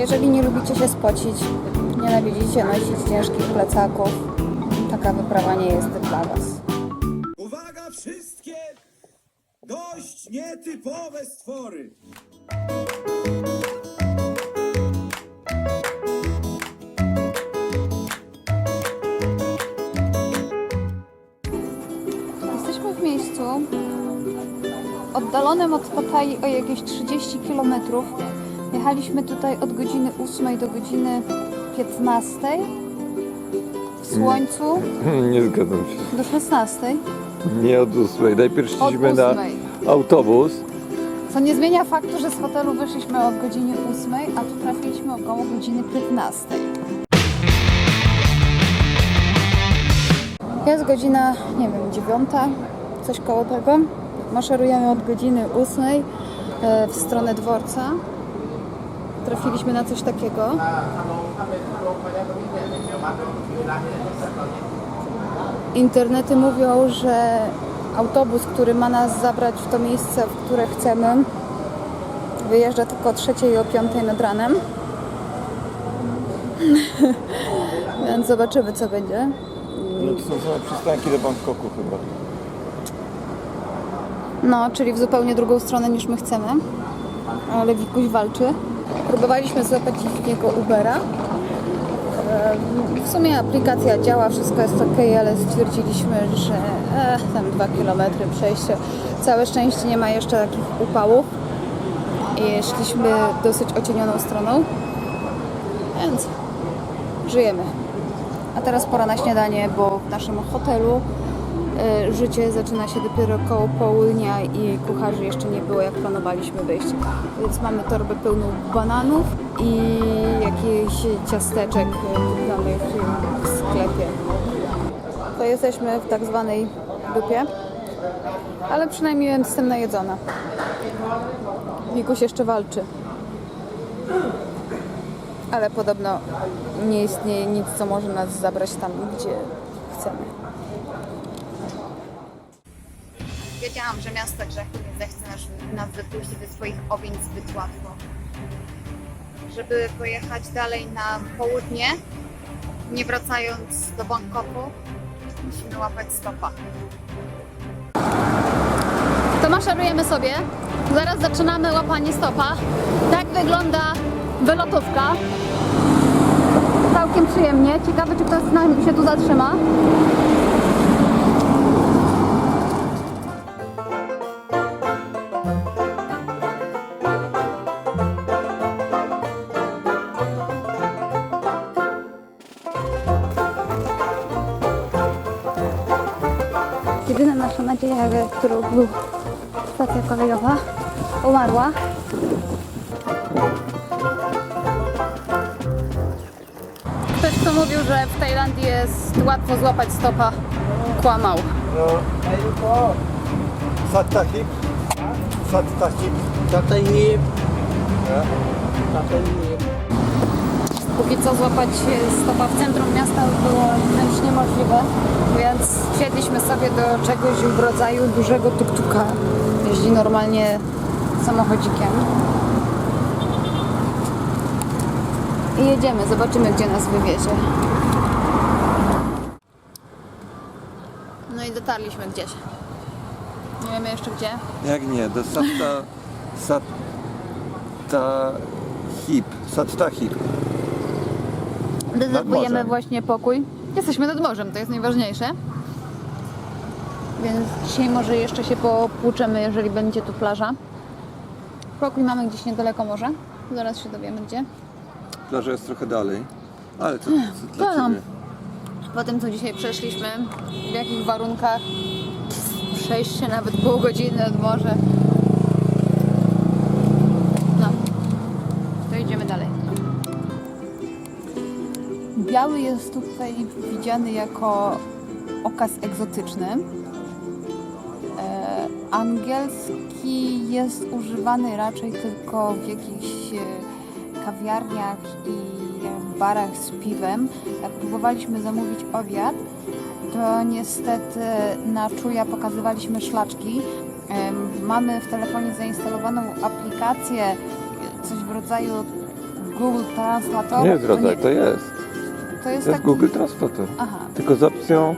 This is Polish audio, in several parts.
Jeżeli nie lubicie się spocić, nienawidzicie nosić ciężkich plecaków, taka wyprawa nie jest dla Was. Uwaga wszystkie dość nietypowe stwory. Jesteśmy w miejscu oddalonym od Pattaya o jakieś 30 km. Jechaliśmy tutaj od godziny 8 do godziny 15 w słońcu Nie zgadzam się. do 16. Nie od ósmej. Najpierw Od szliśmy na ósmej. autobus. Co nie zmienia faktu, że z hotelu wyszliśmy od godziny 8, a tu trafiliśmy około godziny 15. Jest godzina, nie wiem, 9, coś koło tego. Maszerujemy od godziny 8 e, w stronę dworca. Trafiliśmy na coś takiego. Internety mówią, że autobus, który ma nas zabrać w to miejsce, w które chcemy, wyjeżdża tylko o 3 i o 5 nad ranem. Więc zobaczymy, co będzie. No to są same przystanki do Bangkoku chyba. No, czyli w zupełnie drugą stronę niż my chcemy. Ale Wikuś walczy. Próbowaliśmy złapać niego Ubera. W sumie aplikacja działa, wszystko jest ok, ale stwierdziliśmy, że e, tam dwa kilometry przejście. Całe szczęście nie ma jeszcze takich upałów. I szliśmy dosyć ocienioną stroną. Więc żyjemy. A teraz pora na śniadanie, bo w naszym hotelu życie zaczyna się dopiero koło południa i kucharzy jeszcze nie było jak planowaliśmy wyjść. Więc mamy torbę pełną bananów i jakichś ciasteczek e, kupionych w sklepie. To jesteśmy w tak zwanej dupie, ale przynajmniej jestem najedzona. Wikuś jeszcze walczy. Ale podobno nie istnieje nic, co może nas zabrać tam, gdzie chcemy. Wiedziałam, że miasto grzechu nie zechce nas, nas wypuścić ze swoich objęć zbyt łatwo. Żeby pojechać dalej na południe, nie wracając do Bangkoku, musimy łapać stopa. To maszerujemy sobie. Zaraz zaczynamy łapanie stopa. Tak wygląda wylotówka. Całkiem przyjemnie. Ciekawe, czy ktoś z nami się tu zatrzyma. Którą był stacja kolejowa, umarła. Ktoś, kto mówił, że w Tajlandii jest łatwo złapać stopa, kłamał. No, Sattahip. Sattahip. Sattahip. Sattahip. Póki co złapać stopa w centrum miasta było wręcz niemożliwe, wsiedliśmy sobie do czegoś w rodzaju dużego tuktuka. Jeździ normalnie samochodzikiem. I jedziemy, zobaczymy gdzie nas wywiezie. No i dotarliśmy gdzieś. Nie wiemy jeszcze gdzie. Jak nie, do Satta... Sattahip. Sattahip. Dezerwujemy morzem. właśnie pokój. Jesteśmy nad morzem, to jest najważniejsze. Więc dzisiaj może jeszcze się popłuczemy, jeżeli będzie tu plaża. Pokój mamy gdzieś niedaleko morza. Zaraz się dowiemy gdzie. Plaża jest trochę dalej. Ale co, co dla tam. ciebie? Po tym co dzisiaj przeszliśmy, w jakich warunkach przejście nawet pół godziny od morza. No, to idziemy dalej. Biały jest tutaj widziany jako okaz egzotyczny. Angielski jest używany raczej tylko w jakichś e, kawiarniach i e, barach z piwem. Jak próbowaliśmy zamówić obiad, to niestety na czuja pokazywaliśmy szlaczki. Mamy w telefonie zainstalowaną aplikację, coś w rodzaju Google Translator. Nie to zdradzaj, to jest. to jest To jest taki... Google Translator. Aha. Tylko z opcją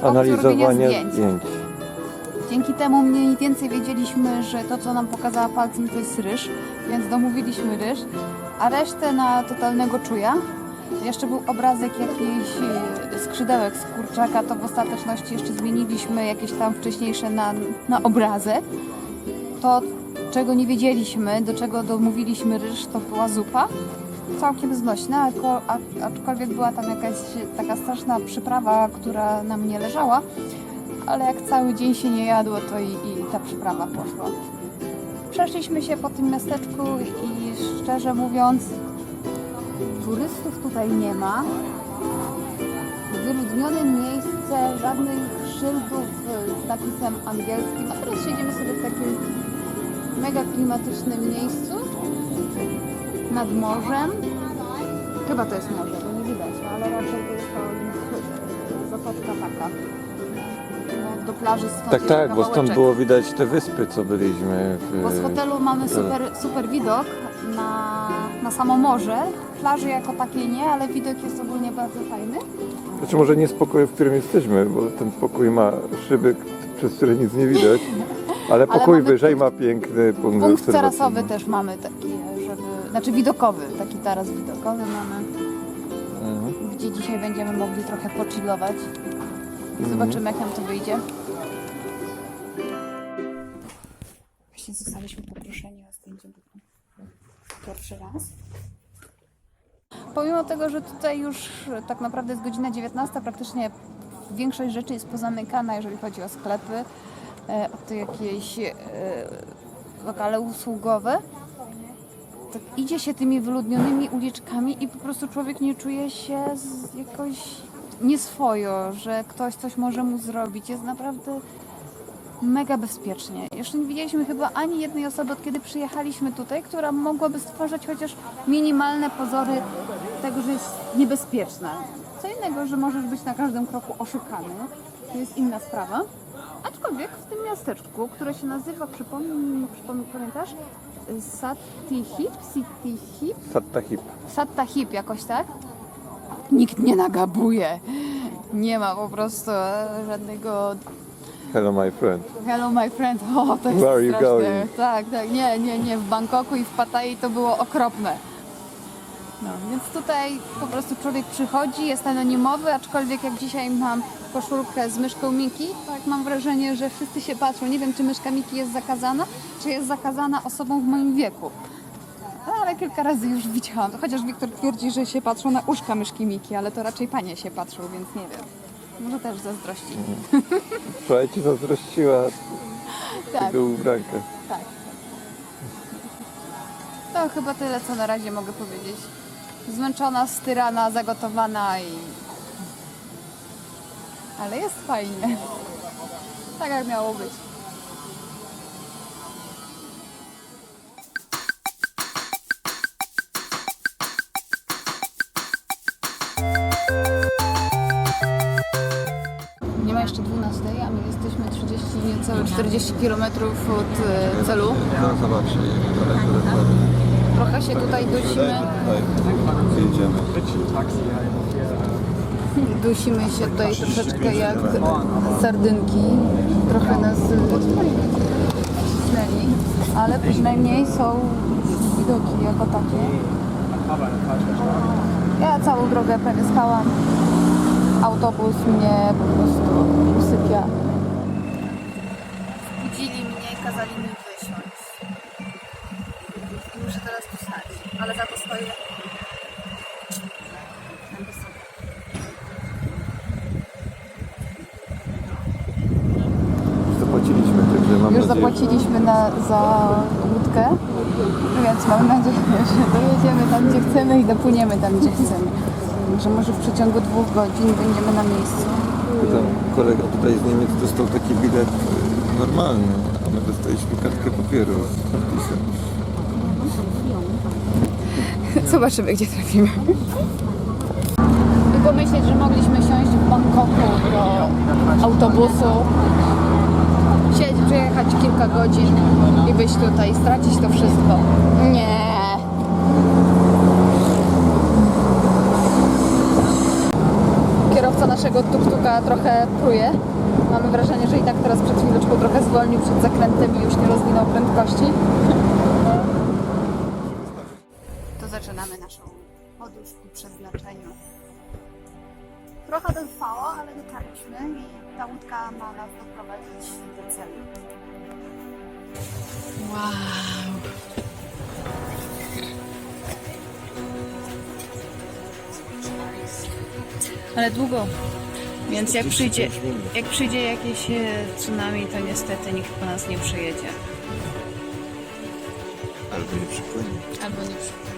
Z analizowania zdjęć. zdjęć. Dzięki temu mniej więcej wiedzieliśmy, że to, co nam pokazała palcem, to jest ryż, więc domówiliśmy ryż, a resztę na totalnego czuja. Jeszcze był obrazek jakichś e, skrzydełek z kurczaka, to w ostateczności jeszcze zmieniliśmy jakieś tam wcześniejsze na, na obrazek. To, czego nie wiedzieliśmy, do czego domówiliśmy ryż, to była zupa. Całkiem znośna, aczkolwiek była tam jakaś taka straszna przyprawa, która nam nie leżała ale jak cały dzień się nie jadło, to i, i ta przyprawa poszła. Przeszliśmy się po tym miasteczku i szczerze mówiąc, turystów tutaj nie ma. Wyludnione miejsce, żadnych szyldów z napisem angielskim, a teraz siedzimy sobie w takim mega klimatycznym miejscu nad morzem. Chyba to jest morze, bo nie widać, ale raczej to jest to zatoczka taka. Do plaży stąd Tak, jeszcze tak, bo stąd kawałeczek. było widać te wyspy, co byliśmy. W, Bo z hotelu mamy super, super widok na, na samo morze. Plaży jako takiej nie, ale widok jest ogólnie bardzo fajny. Znaczy może nie z pokoju, w którym jesteśmy, bo ten pokój ma szyby, przez które nic nie widać, ale pokój mamy wyżej ma piękny punkt, Punkt obserwacyjny. tarasowy też mamy taki, żeby, znaczy widokowy, taki taras widokowy mamy, Mhm. gdzie dzisiaj będziemy mogli trochę pochillować. I zobaczymy jak nam to wyjdzie. Właśnie zostaliśmy poproszeni o zdjęcie. Pierwszy raz. Pomimo tego, że tutaj już tak naprawdę jest godzina 19, praktycznie większość rzeczy jest pozamykana, jeżeli chodzi o sklepy, e, o te jakieś e, lokale usługowe. Tak idzie się tymi wyludnionymi uliczkami i po prostu człowiek nie czuje się z jakoś nieswojo, że ktoś coś może mu zrobić. Jest naprawdę mega bezpiecznie. Jeszcze nie widzieliśmy chyba ani jednej osoby, od kiedy przyjechaliśmy tutaj, która mogłaby stwarzać chociaż minimalne pozory tego, że jest niebezpieczna. Co innego, że możesz być na każdym kroku oszukany. To jest inna sprawa. Aczkolwiek w tym miasteczku, które się nazywa, przypomnij, przypomnij pamiętasz? Satihip? Sitihip? Sattahip. Sattahip jakoś tak? Nikt nie nagabuje. Nie ma po prostu e, żadnego Hello my friend. Hello my friend, o to jest Where are you straszne. going? Tak, tak, nie, nie, nie, w Bangkoku i w Pattayі to było okropne. No, więc tutaj po prostu człowiek przychodzi, jest anonimowy, aczkolwiek jak dzisiaj mam koszulkę z myszką Miki, tak mam wrażenie, że wszyscy się patrzą. Nie wiem, czy myszka Miki jest zakazana, czy jest zakazana osobą w moim wieku. Ale kilka razy już widziałam. Chociaż Wiktor twierdzi, że się patrzą na uszka myszki Miki, ale to raczej panie się patrzą, więc nie wiem. Może też zazdrości. Wczoraj ci zazdrościła Tak. tego ubranka. Tak. To chyba tyle, co na razie mogę powiedzieć. Zmęczona, styrana, zagotowana i... Ale jest fajnie. Tak jak miało być. Niecałe 40 km od e, celu. No daleko dokładnie. Trochę się tutaj dusimy. Tutaj jedziemy. Dusimy się tutaj troszeczkę jak sardynki. Trochę nas e, cisnęli, ale przynajmniej są widoki jako takie. Ja całą drogę prawie spałam. Autobus mnie po prostu usypia. Kazali mi wysiąść. Muszę teraz tu stać, ale za to stoję. Tam wysoko. Już zapłaciliśmy, także mam Już nadzieję, zapłaciliśmy na, za łódkę, więc mam nadzieję, że dojedziemy tam, gdzie chcemy i dopłyniemy tam, gdzie chcemy. Że może w przeciągu dwóch godzin będziemy na miejscu. że tam kolega tutaj z Niemiec dostał taki bilet y, normalny, a my dostaliśmy kartkę papieru. Zobaczymy, gdzie trafimy. I pomyśleć, że mogliśmy siąść w Bangkoku do autobusu, siedzieć, przejechać kilka godzin i być tutaj, stracić to wszystko. Nie. Naszego tuktuka trochę pruje. Mamy wrażenie, że i tak teraz przed chwileczką trochę zwolnił przed zakrętem i już nie rozwinął prędkości. To zaczynamy naszą podróż ku przeznaczeniu. Trochę trwało, ale dotarliśmy i ta łódka ma nas doprowadzić do celu. Ale długo. Więc jak przyjdzie, jak przyjdzie jakieś e, tsunami, to niestety nikt po nas nie przyjedzie. Albo nie przypłynie. Albo nie przyjdzie.